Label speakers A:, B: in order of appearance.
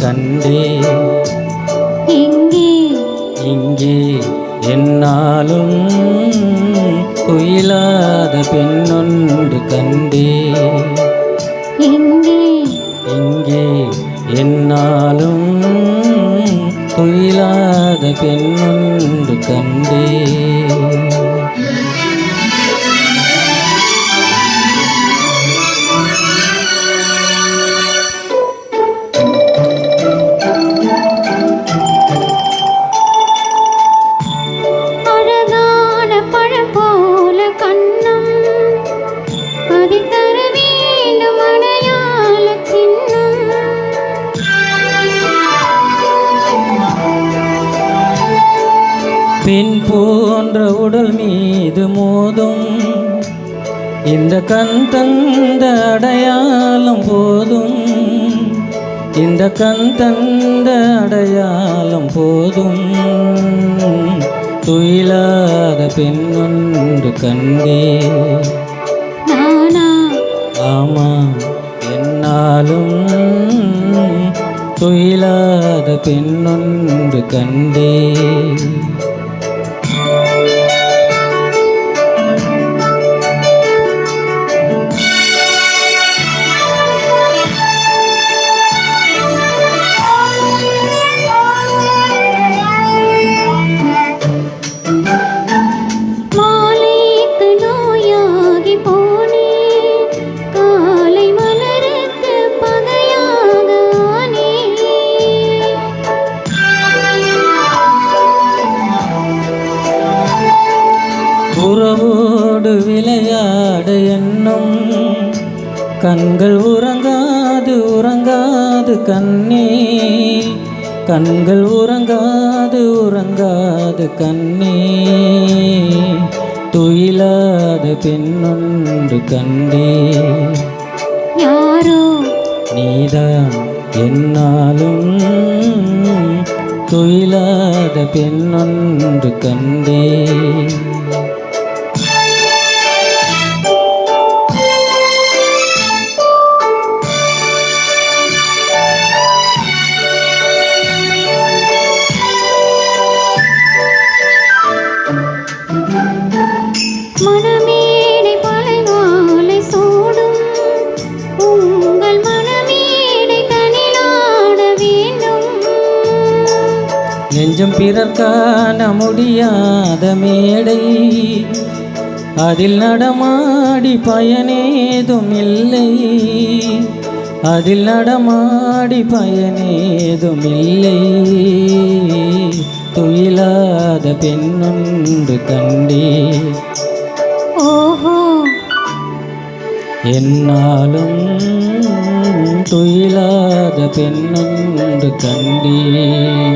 A: கண்டே
B: எங்கே
A: இங்கே. என்னாலும் துயிலாத பெண்ணொன்று கண்டே
B: எங்கே
A: இங்கே என்னாலும் துயிலாத பெண்ணொன்று கண்டே பெண் போன்ற உடல் மீது மோதும். இந்த கண் தந்த அடையாளம் போதும். இந்த கண் தந்த அடையாளம் போதும். துயிலாத பெண்ணொன்று கண்டே. ஆமா என்னாலும் துயிலாத பெண்ணொன்று கண்டே. உறவோடு விளையாட எண்ணம். கண்கள் உறங்காது உறங்காது கண்ணே. கண்கள் உறங்காது உறங்காது கண்ணே. துயிலாத பெண்ணொன்று கண்டே
B: யாரோ?
A: நீதான் என்னாலும். துயிலாத பெண்ணொன்று கண்டே நெஞ்சம் பிறர் காண முடியாத மேடை. அதில் நடமாடி பயனேதும் இல்லை. அதில் நடமாடி பயனேதும் இல்லை. துயிலாத பெண்ணொன்று கண்டே.
B: ஓஹோ.
A: என்னாலும் துயிலாத பெண்ணொன்று கண்டே.